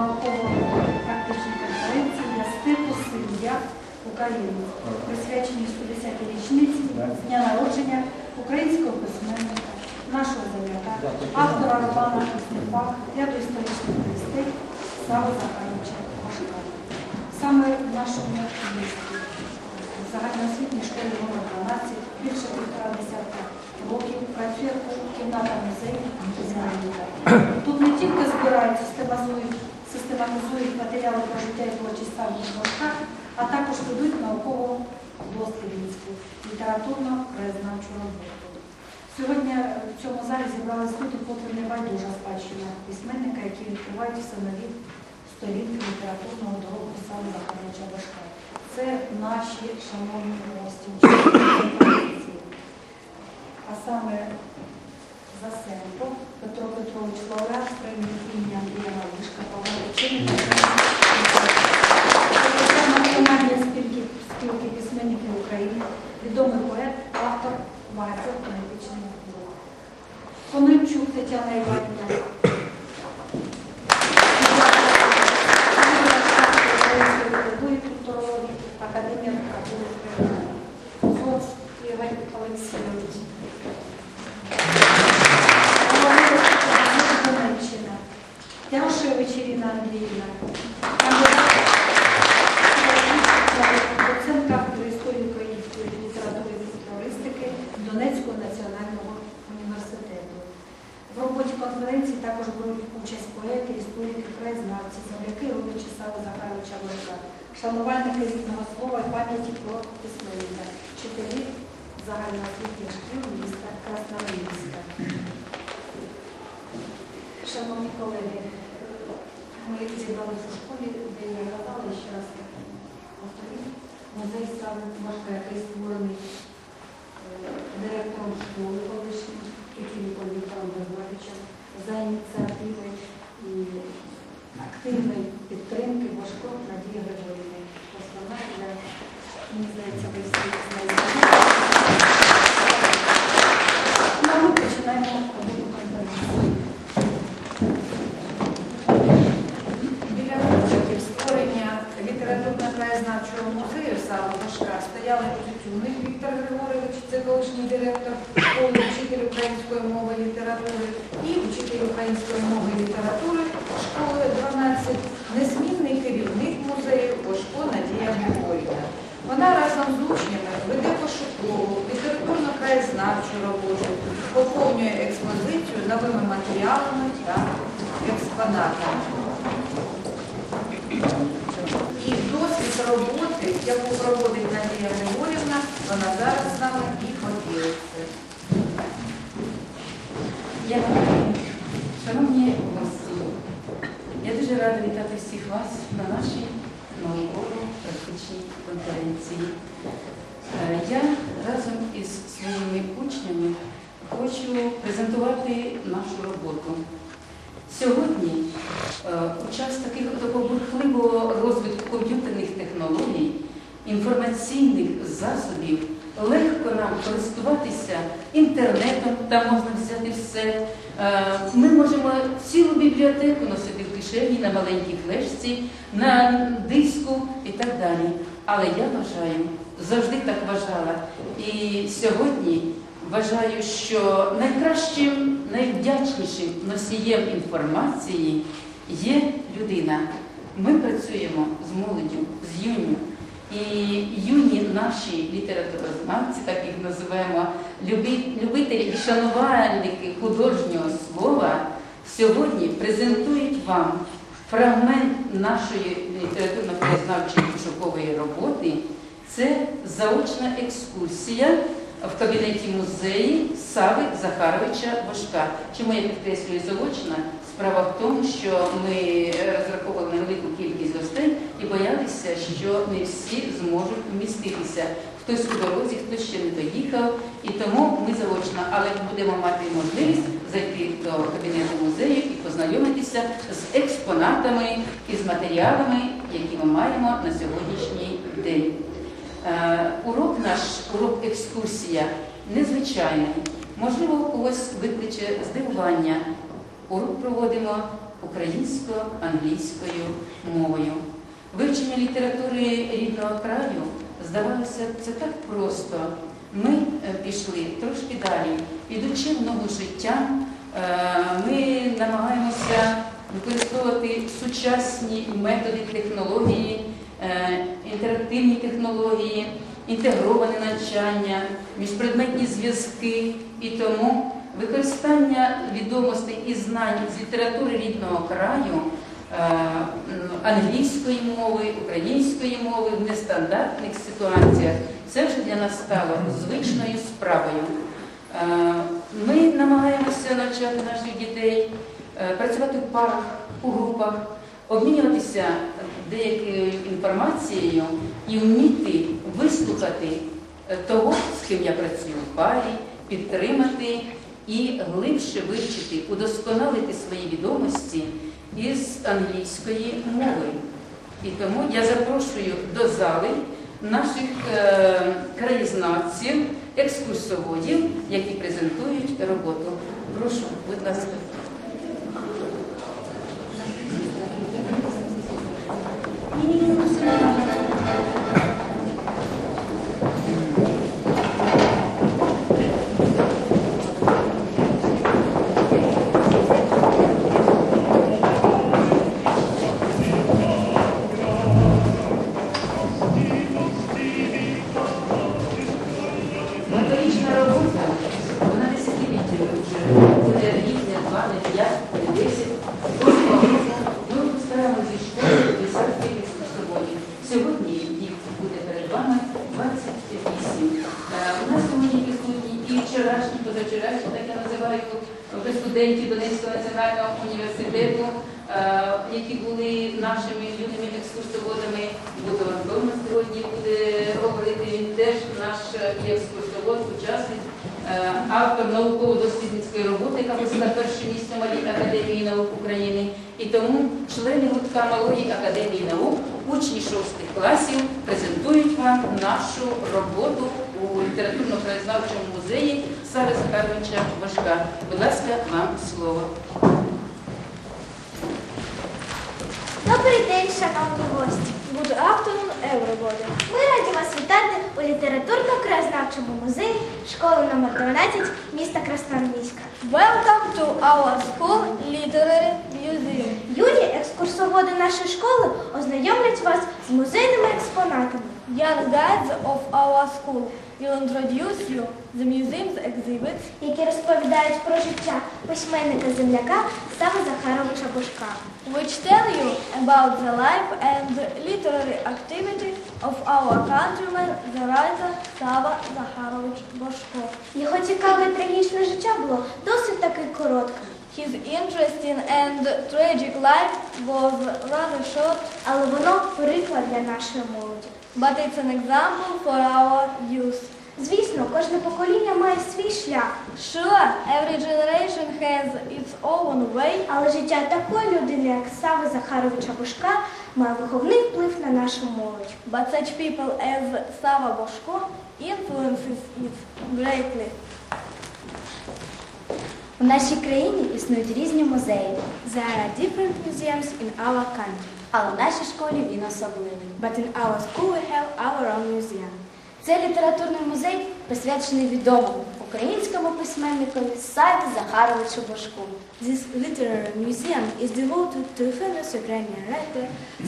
науково-практичній конференції «Я степу Сим'я України, присвяченій 110-й річниці дня народження українського письменника, нашого земляка, автора романа «Сніпак», ряду історичних листей Сава Захаровича Машка. Саме в нашому місті, в загальноосвітній школі номер 12, більше півтора десятка років працює кімната музею. Тут не тільки збирають, систематизують, систематизують матеріали про життя і творчість Савки Машка, а також ведуть науково-дослідницьку, літературно-краєзнавчу роботу. Сьогодні в цьому залі зібрались люди, поки не байдужа спадщина письменника, які відкривають все нові сторінки літературного дорогу Сава Захаровича Башка. Це наші шановні гості. А саме Засенко Петро Петрович Лауреат премії імені Андрія Малишка, Павла. Секретар Національної спілки, спілки письменників України, відомий поет, автор багатьох поетичного творів. Конончук Тетяна Іванівна. Андріївна. Історії української літератури і фольклористики Донецького національного університету. В роботі конференції також беруть участь поети, історики, краєзнавці, земляки Сава Захаровича Левка, шанувальники рідного слова і пам'яті про письменника, вчителі загальноосвітніх шкіл міста Красноармійська. Шановні колеги, ми зібралися у школі, де я гадала, ще раз повторюю, музей Сави Машка, який створений е, директором школи колишнім Кітіліком Віктором Безваричем за ініціативи і активної підтримки Башко Надії Григорівни. Основна для, мені здається, ви всі знаєте. Ну, а ми починаємо роботу конференції. Біля початків створення літературно-краєзнавчого музею Сава Башка стояли Тютюник Віктор Григорович, це колишній директор школи, вчитель української мови і літератури, і вчитель української мови і літератури школи 12, незмінний керівник музею Бошко Надія Григорівна. Вона разом з учнями веде пошукову, літературно-краєзнавчу роботу, поповнює експозицію новими матеріалами та експонатами. І досвід роботи, яку проводить Надія Григорівна, вона зараз з нами і поділиться. Дякую. Шановні гості, я дуже рада вітати всіх вас на нашій науково-практичній конференції. Е, Я разом із своїми учнями хочу презентувати нашу роботу. Сьогодні, е, у час таких такого бурхливого розвитку комп'ютерних технологій, інформаційних засобів, легко нам користуватися інтернетом, там можна взяти все. Е, Ми можемо цілу бібліотеку носити в кишені на маленькій флешці, на диску і так далі. Але я вважаю, завжди так вважала. І сьогодні вважаю, що найкращим, найвдячнішим носієм інформації є людина. Ми працюємо з молоддю, з юню. І юні наші літературознавці, так їх називаємо, любителі і шанувальники художнього слова, сьогодні презентують вам фрагмент нашої літературно-краєзнавчої пошукової роботи. Це заочна екскурсія в кабінеті музеї Сави Захаровича Бошка. Чому я підкреслюю заочна? Справа в тому, що ми розраховували велику кількість гостей і боялися, що не всі зможуть вміститися. Хтось у дорозі, хтось ще не доїхав, і тому ми заочно, але будемо мати можливість зайти до кабінету музею і познайомитися з експонатами і з матеріалами, які ми маємо на сьогоднішній день. Е, Урок наш, урок екскурсія незвичайний. Можливо, у когось викличе здивування. Урок проводимо українсько-англійською мовою. Вивчення літератури рідного краю здавалося це так просто. Ми е, пішли трошки далі. Ідучи в ногу життя, е, ми намагаємося використовувати сучасні методи, технології, інтерактивні технології, інтегроване навчання, міжпредметні зв'язки і тому використання відомостей і знань з літератури рідного краю. е, Англійської мови, української мови в нестандартних ситуаціях це вже для нас стало звичною справою. Е, Ми намагаємося навчати наших дітей е, працювати в парах, у групах, обмінюватися деякою інформацією і вміти вислухати е, того, з ким я працюю в парі, підтримати і глибше вивчити, удосконалити свої відомості із англійської мови. І тому я запрошую до зали наших е, краєзнавців, екскурсоводів, які презентують роботу. Прошу, будь ласка. Національного університету, е, які були нашими юними екскурсоводами. Буде Антон сьогодні буде говорити, він теж наш е, екскурсовод, учасник, е, автор науково-дослідницької роботи, яка посіла перше місце Малій Академії наук України. І тому члени гуртка Малої Академії наук, учні шостих класів презентують вам нашу роботу у літературно-краєзнавчому музеї Сари Захаровича Важка. Будь ласка, вам слово. Добрий день, шановні гості. Буду автором everybody. Ми раді вас вітати у літературно-краєзнавчому музеї школи номер 12 міста Красноармійська. Welcome to our school literary museum. Юні, екскурсоводи нашої школи, ознайомлять вас з музейними експонатами. Young guides of our school will introduce you the museum's exhibits які розповідають про життя письменника-земляка Сава Захаровича Бошка. which tell you about the life and literary activity of our countryman, the writer Sava Zakharovich Boshko. Його цікаве трагічне життя було досить таки коротке, His interesting and tragic life rather short, але воно приклад для нашої молоді. but it's an example for our youth. Звісно, кожне покоління має свій шлях, Sure, every generation has its own way, але життя такої людини, як Сави Захаровича Бошка, має виховний вплив на нашу молодь. but such people as Sava Boshko influences it greatly. У нашій країні існують різні музеї. There are different museums in our country. Але в нашій школі він особливий. But in our school we have our own museum. Це літературний музей, присвячений відомому українському письменникові Саві Захаровичу Бошку. This literary museum is devoted to famous Ukrainian writer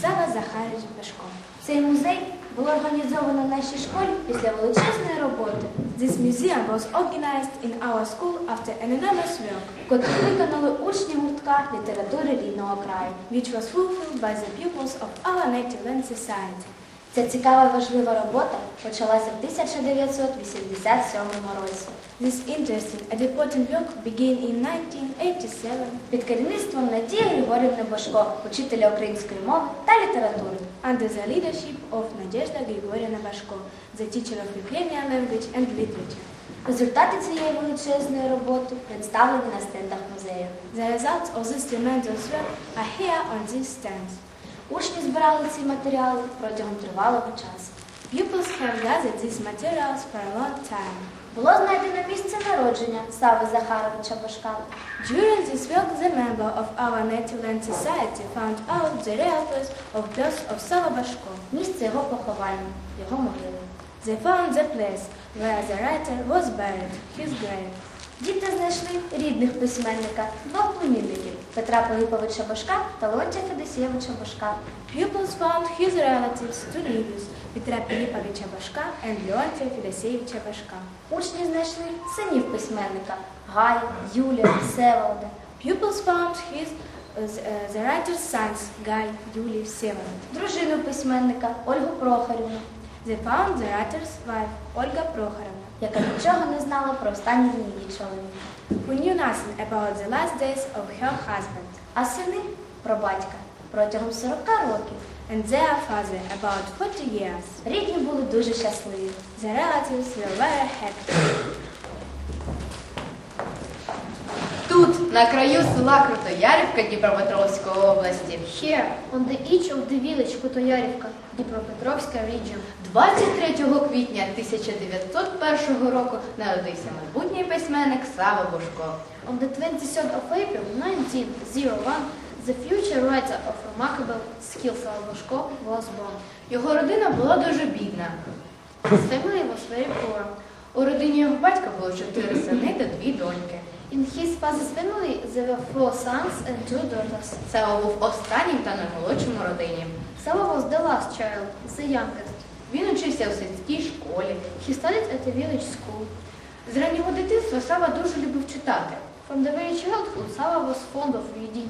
Сава Захарович Башко. Цей музей було організовано в нашій школі після величезної роботи. This museum was organized in our school after an enormous work, котру виконали учні гуртка літератури рідного краю, which was fulfilled by the pupils of our native land society. Ця цікава і важлива робота почалася в 1987 році. This interesting and important work began in 1987 під керівництвом Надії Григорівни Бошко, учителя української мови та літератури. Under the leadership of Надежда Григорівна Башко, the teacher of Ukrainian language and literature. Результати цієї величезної роботи представлені на стендах музею. The results of this tremendous work are here on these stands. Учні збирали ці матеріали протягом тривалого часу. Pupils have gathered these materials for a long time. Було знайдено місце народження Сави Захаровича Башка. During this work, the member of our native land society found out the real place of birth of Sava Башко. Місце його поховання, його могили. They found the place where the writer was buried, his grave. Діти знайшли рідних письменника, двох племінників Петра Пилиповича Башка та Леонтія Федосєвича Башка. Pupils found his relatives to Livius, Petra Pilipovича Bashka and Leontia Fedosevича Bashka. Учні знайшли синів письменника Гая, Юлія, Всеволода. Pupils found his uh, the, uh, writer's sons, Guy, Yuli, Всеволод. дружину письменника Ольгу Прохорівну, They found the writer's wife, Olga Prokhorovna, яка нічого не знала про останні дні її чоловіка. who knew nothing about the last days of her husband, А сини про батька протягом 40 років. and their father about 40 years. Рідні були дуже щасливі. The relatives were very happy. Тут, на краю села Крутоярівка Дніпропетровської області, Here, on the edge of the village Кутоярівка, Дніпропетровська region. 23 квітня 1901 року народився майбутній письменник Сава Бушко. On the 23rd of April 1901, the future writer of remarkable skill Salvashko was born. Його родина була дуже бідна. Family was very poor. У родині його батька було чотири сини та дві доньки. In his father's family, there were four sons and two daughters. Сава був останнім та наймолодшим у родині. Сава was the last child, the youngest. Він учився у сільській школі. He studied at a village school. З раннього дитинства Сава дуже любив читати. From the very childhood, Сава was fond of reading.